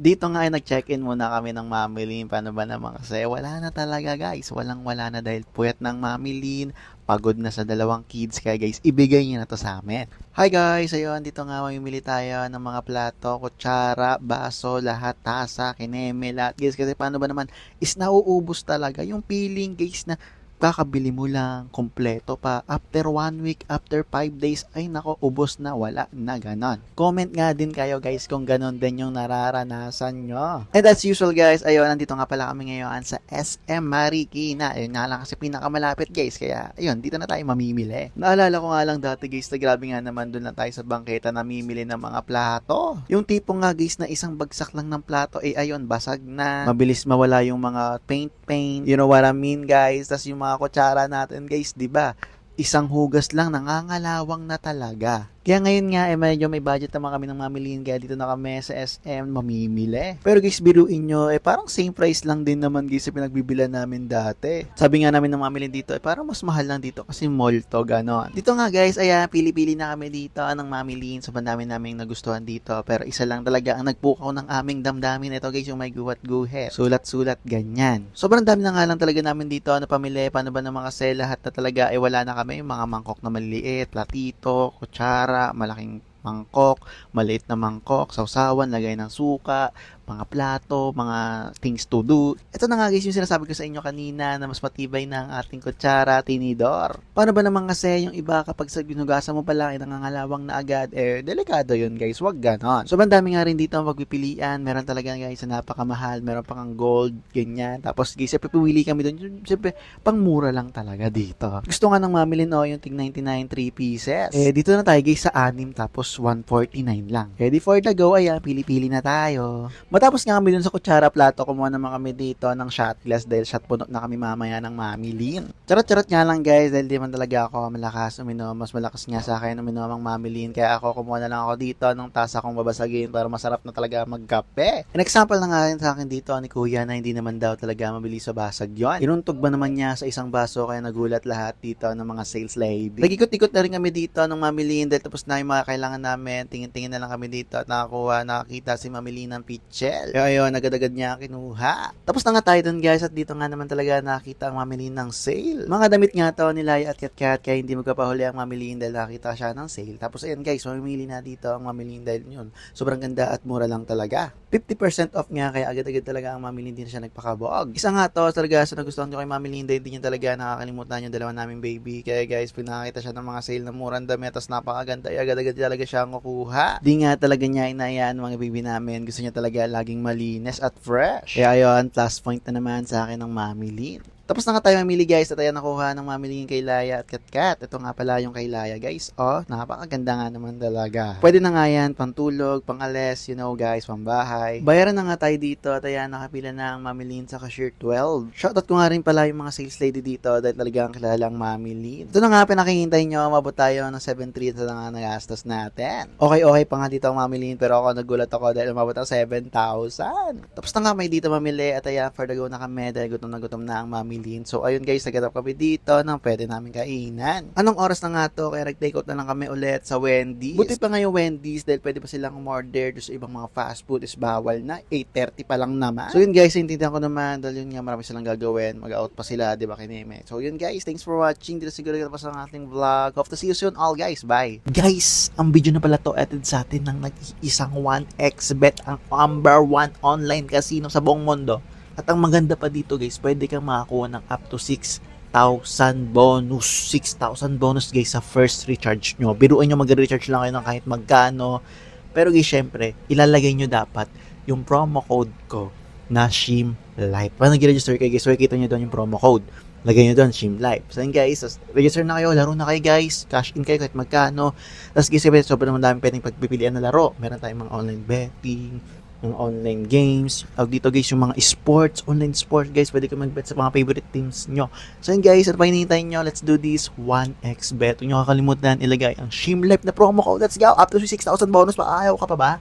Dito nga ay nag-check-in muna kami ng Mamilin. Paano ba naman kasi wala na talaga guys. Walang wala na dahil puyat ng Mamilin. Pagod na sa dalawang kids. Kaya guys, ibigay niyo na to sa amin. Hi guys! Ayun, dito nga mamimili tayo ng mga plato, kutsara, baso, lahat, tasa, kineme, lahat. Guys, kasi paano ba naman is nauubos talaga yung feeling guys na kakabili mo lang, kompleto pa. After one week, after five days, ay nako, ubos na, wala na, ganon. Comment nga din kayo guys kung ganon din yung nararanasan nyo. And as usual guys, ayun, nandito nga pala kami ngayon sa SM Marikina. Ayun nga lang kasi pinakamalapit guys, kaya ayun, dito na tayo mamimili. Naalala ko nga lang dati guys, na grabe nga naman doon na tayo sa bangketa namimili ng mga plato. Yung tipo nga guys na isang bagsak lang ng plato, eh ayun, basag na. Mabilis mawala yung mga paint paint. You know what I mean guys? Tas yung mga kutsara natin guys, di ba? Isang hugas lang, nangangalawang na talaga. Kaya ngayon nga, eh, medyo may budget naman kami ng mamiliin. Kaya dito na kami sa SM, mamimili. Pero guys, biruin nyo, eh, parang same price lang din naman guys sa pinagbibilan namin dati. Sabi nga namin ng mamiliin dito, eh, parang mas mahal lang dito kasi mall to, gano'n. Dito nga guys, ayan, pili-pili na kami dito ng mamiliin. Sobrang dami namin nagustuhan dito. Pero isa lang talaga ang nagpukaw ng aming damdamin. Ito guys, yung may guwat guhet. Sulat-sulat, ganyan. Sobrang dami na nga lang talaga namin dito. Ano pamili, paano ba naman kasi lahat na talaga, eh, wala na kami. Yung mga mangkok na maliliit, platito, kutsara, malaking mangkok, maliit na mangkok, sausawan, lagay ng suka, mga plato, mga things to do. Ito na nga guys yung sinasabi ko sa inyo kanina na mas matibay na ang ating kutsara, tinidor. Paano ba naman kasi yung iba kapag sa ginugasan mo pala ay nangangalawang na agad, eh, delikado yun guys, wag ganon. So, dami nga rin dito ang pagpipilian. Meron talaga guys na napakamahal, meron pa kang gold, ganyan. Tapos guys, siyempre pipili kami doon. Siyempre, pang mura lang talaga dito. Gusto nga nang mamili no, yung ting 99 3 pieces. Eh, dito na tayo guys sa 6 tapos 149 lang. Ready for the go, ayan, pili-pili na tayo. Matapos nga kami dun sa kutsara plato, kumuha naman kami dito ng shot glass dahil shot puno na kami mamaya ng mamilin. Charot-charot nga lang guys dahil di man talaga ako malakas uminom. Mas malakas nga sa akin uminom ang mamilin. Kaya ako kumuha na lang ako dito ng tasa kong babasagin para masarap na talaga magkape. An example na nga rin sa akin dito ni kuya na hindi naman daw talaga mabilis sa basag yon. Inuntog ba naman niya sa isang baso kaya nagulat lahat dito ng mga sales lady. Nag-ikot-ikot na rin kami dito ng mamilin dahil tapos na yung mga kailangan namin. Tingin-tingin na lang kami dito at nakakuha, nakakita si mamilin ng pitchel. Kaya ayun, agad-agad niya kinuha. Tapos na nga tayo dun guys at dito nga naman talaga nakita ang mamilin ng sale. Mga damit nga to ni Laya at Katkat kaya hindi magpapahuli ang mamiliin dahil nakita siya ng sale. Tapos ayan guys, mamimili na dito ang mamiliin dahil yun. Sobrang ganda at mura lang talaga. 50% off nga kaya agad-agad talaga ang mamiliin din siya nagpakabog. Isa nga to talaga sa nagustuhan ko kay mamiliin dahil hindi niya talaga nakakalimutan yung dalawa naming baby. Kaya guys, pag nakakita siya ng mga sale na murang damit tapos napakaganda, ay agad-agad talaga siya ang kukuha. Di nga talaga niya inayaan mga baby namin. Gusto niya talaga laging malinis at fresh. Kaya ayun, plus point na naman sa akin ng mamiliin. Tapos na nga tayo mamili guys at ayan nakuha ng mamili kay Laya at Katkat. Ito nga pala yung kay Laya guys. Oh, napakaganda nga naman talaga. Pwede na nga yan, pantulog, pangalis, you know guys, pambahay. Bayaran na nga tayo dito at ayan nakapila na ang mamilin sa cashier 12. Shoutout ko nga rin pala yung mga sales lady dito dahil talagang kilalang mamilin. Ito na nga pinakikintay nyo, mabot tayo ng 7.3 ito na nga nagastos natin. Okay, okay pa nga dito ang mamilin pero ako nagulat ako dahil umabot ang 7,000. Tapos na nga may dito mamili at ayan for the go na kami dahil gutom na gutom na ang mamilin. So ayun guys, nagatap kami dito ng pwede namin kainan. Anong oras na nga to? Kaya nag-take out na lang kami ulit sa Wendy's. Buti pa nga yung Wendy's dahil pwede pa silang umorder sa ibang mga fast food is bawal na. 8.30 pa lang naman. So yun guys, intindihan ko naman dahil yun nga marami silang gagawin. Mag-out pa sila, di ba kineme? So yun guys, thanks for watching. Dito siguro tapos ang ating vlog. Hope to see you soon all guys. Bye! Guys, ang video na pala to added sa atin ng nag-iisang 1xbet ang number 1 online casino sa buong mundo. At ang maganda pa dito guys, pwede kang makakuha ng up to 6,000 bonus. 6,000 bonus guys sa first recharge nyo. Biruan nyo mag-recharge lang kayo ng kahit magkano. Pero guys, syempre, ilalagay nyo dapat yung promo code ko na Shim Life. Pag nag-register kayo guys, makikita nyo doon yung promo code. Lagay nyo doon, Shim Life. So guys, register na kayo, laro na kayo guys, cash in kayo kahit magkano. Tapos guys, sobrang naman pwedeng pagpipilian na laro. Meron tayong mga online betting, yung online games. Tawag dito guys, yung mga sports, online sports guys. Pwede kayo mag-bet sa mga favorite teams nyo. So yun guys, ano pa hinihintay nyo? Let's do this 1x bet. Huwag nyo kakalimutan ilagay ang Shim Life na promo code. Let's go! Up to 6,000 bonus pa. Ayaw ka pa ba?